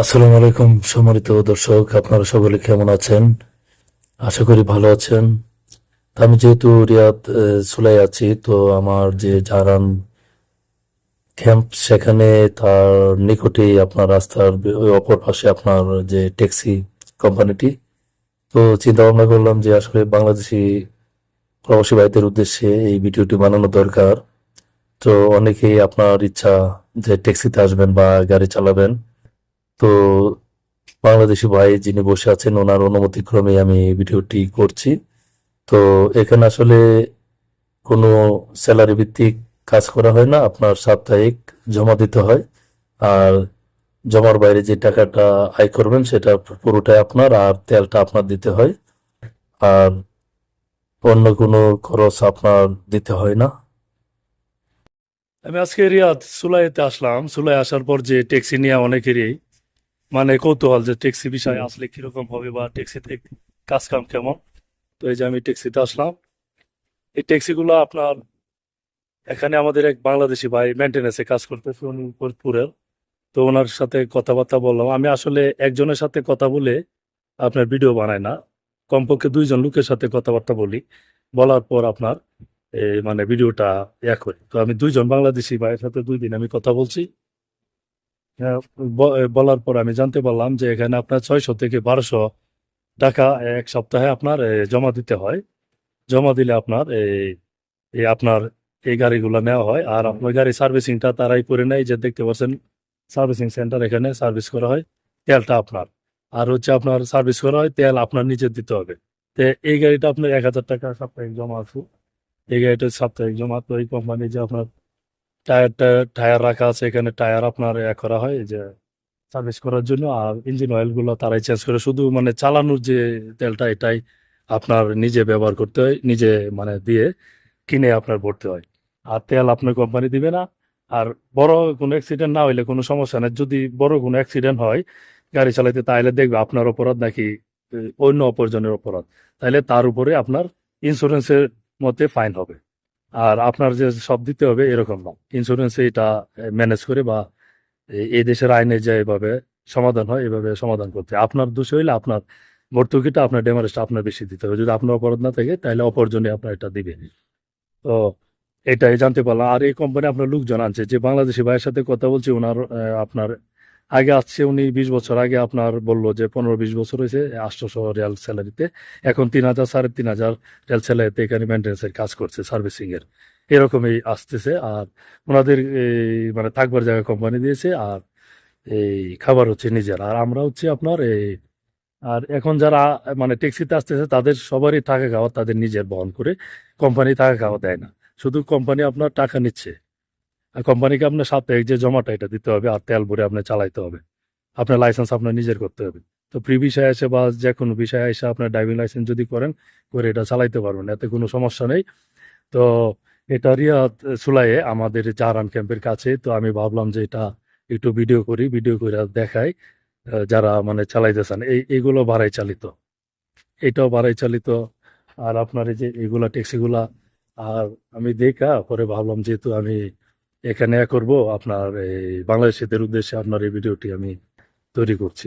আসসালামু আলাইকুম, সম্মানিত দর্শক, আপনারা সকলে কেমন আছেন? আশা করি ভালো আছেন। আমি যেহেতু রিয়াদ সুলাই আছি, তো আমার যে জারান ক্যাম্প, সেখানে তার নিকটেই আপনার রাস্তার অপর পাশে আপনার যে ট্যাক্সি কোম্পানিটি। তো চিন্তা ভাবনা করলাম যে আসলে বাংলাদেশি প্রবাসী ভাইদের উদ্দেশ্যে এই ভিডিওটি বানানো দরকার। তো অনেকেই আপনার ইচ্ছা যে ট্যাক্সিতে আসবেন বা গাড়ি চালাবেন। তো বাংলাদেশি ভাই যিনি বসে আছেন, ওনার অনুমতিক্রমে আমি ভিডিওটি করছি। তো এখানে আসলে কোনো স্যালারি ভিত্তিক কাজ করা হয় না, আপনার সাপ্তাহিক জমা দিতে হয়। আর জমার বাইরে যে টাকাটা আয় করবেন, সেটা পুরোটাই আপনার, আর তেলটা আপনার দিতে হয়। আর অন্য কোনো খরচ আপনার দিতে হয় না। আমি আজকে রিয়াদ সুলাইতে আসলাম। সুলাই আসার পর যে ট্যাক্সি নিয়ে অনেকেরই মানে কৌতূহল যে ট্যাক্সি বিষয় আসলে কীরকম হবে বা ট্যাক্সিতে কাজ কাম কেমন। তো এই যে আমি ট্যাক্সিতে আসলাম। এই ট্যাক্সিগুলো আপনার এখানে আমাদের এক বাংলাদেশি ভাই মেনটেন্যান্সে কাজ করতেছে উনি ফরিদপুরের তো ওনার সাথে কথাবার্তা বললাম। আমি আসলে একজনের সাথে কথা বলে আপনার ভিডিও বানাই না। কমপক্ষে দুইজন লোকের সাথে কথাবার্তা বলি। বলার পর আপনার মানে ভিডিওটা ইয়া করি। তো আমি দুইজন বাংলাদেশি ভাইয়ের সাথে দুই দিন আমি কথা বলছি। বলার পর আমি জানতে পারলাম যে এখানে আপনার ছয়শো থেকে বারোশো টাকা এক সপ্তাহে আপনার জমা দিতে হয়। জমা দিলে আপনার এই এই আপনার এই গাড়িগুলো নেওয়া হয়। আর আপনার গাড়ি সার্ভিসিংটা তারাই করে নেয় যে দেখতে পাচ্ছেন সার্ভিসিং সেন্টার এখানে সার্ভিস করা হয় তেলটা আপনার। আর হচ্ছে আপনার সার্ভিস করা হয় তেল আপনার নিজের দিতে হবে। তো এই গাড়িটা আপনার এক হাজার টাকা সাপ্তাহিক জমা আছে। এই গাড়িটা সাপ্তাহিক জমা তো এই কোম্পানি যে আপনার টায়ার টায়ার রাখা আছে, এখানে টায়ার আপনার ইয়া করা হয় যে সার্ভিস করার জন্য। আর ইঞ্জিন অয়েলগুলো তারাই চেঞ্জ করে। শুধু মানে চালানোর যে তেলটা, এটাই আপনার নিজে ব্যবহার করতে হয়, নিজে মানে দিয়ে কিনে আপনার ভরতে হয়। আর তেল আপনার কোম্পানি দিবে না। আর বড় কোনো অ্যাক্সিডেন্ট না হইলে কোনো সমস্যা নেই। যদি বড় কোনো অ্যাক্সিডেন্ট হয় গাড়ি চালাইতে, তাহলে দেখবে আপনার অপরাধ নাকি অন্য অপরজনের অপরাধ। তাহলে তার উপরে আপনার ইন্স্যুরেন্সের মধ্যে ফাইন হবে। আর আপনার যে সব দিতে হবে এরকম না। ইন্স্যুরেন্সে এটা ম্যানেজ করে বা এই- দেশের আইনে যে এভাবে সমাধান হয়, এভাবে সমাধান করতে আপনার দোষ হইলে আপনার ভর্তুকিটা আপনার ডেমারেজটা আপনার বেশি দিতে হবে। যদি আপনার অপরাধ না থাকে, তাহলে অপরজনে আপনার এটা দিবে। তো এটাই জানতে পারলাম। আর এই কোম্পানি আপনার লোকজন আনছে। যে বাংলাদেশি ভাইয়ের সাথে কথা বলছি ওনার আপনার আগে আসছে উনি বিশ বছর আগে আপনার বলল যে পনেরো বিশ বছর হয়েছে, আটশোশো রিয়াল স্যালারিতে। এখন তিন হাজার, সাড়ে তিন হাজার রিয়াল স্যালারিতে এখানে মেনটেন্সের কাজ করছে সার্ভিসিং এর এরকমই আসতেছে আর ওনাদের মানে থাকবার জায়গা কোম্পানি দিয়েছে আর এই খাবার হচ্ছে নিজের। আর আমরা হচ্ছে আপনার এই আর এখন যারা মানে ট্যাক্সিতে আসতেছে তাদের সবারই টাকা খাওয়া তাদের নিজের বহন করে। কোম্পানি টাকা খাওয়া দেয় না। শুধু কোম্পানি আপনার টাকা নিচ্ছে। আর কোম্পানিকে আপনার সাপ্তাহিক যে জমাটা, এটা দিতে হবে আর তেল ভরে আপনার চালাইতে হবে। আপনার লাইসেন্স আপনার নিজের করতে হবে। তো প্রি বিষয় এসে বা যে কোনো বিষয় এসে আপনার ড্রাইভিং লাইসেন্স যদি করেন, করে এটা চালাইতে পারবেন, এতে কোনো সমস্যা নেই। তো এটা রিয়াদ সুলাইয়ে আমাদের জাহারান ক্যাম্পের কাছে, তো আমি ভাবলাম যে এটা একটু ভিডিও করি ভিডিও করে দেখাই যারা মানে চালাইতেছেন। এই, এগুলো ভাড়াই চালিত। এটাও ভাড়াই চালিত। আর আপনার এই যে এগুলা ট্যাক্সিগুলা আর আমি দেখা, পরে ভাবলাম যেহেতু আমি এখানে করব আপনার এই বাংলাদেশিদের উদ্দেশ্যে আপনার এই ভিডিওটি আমি তৈরি করছি।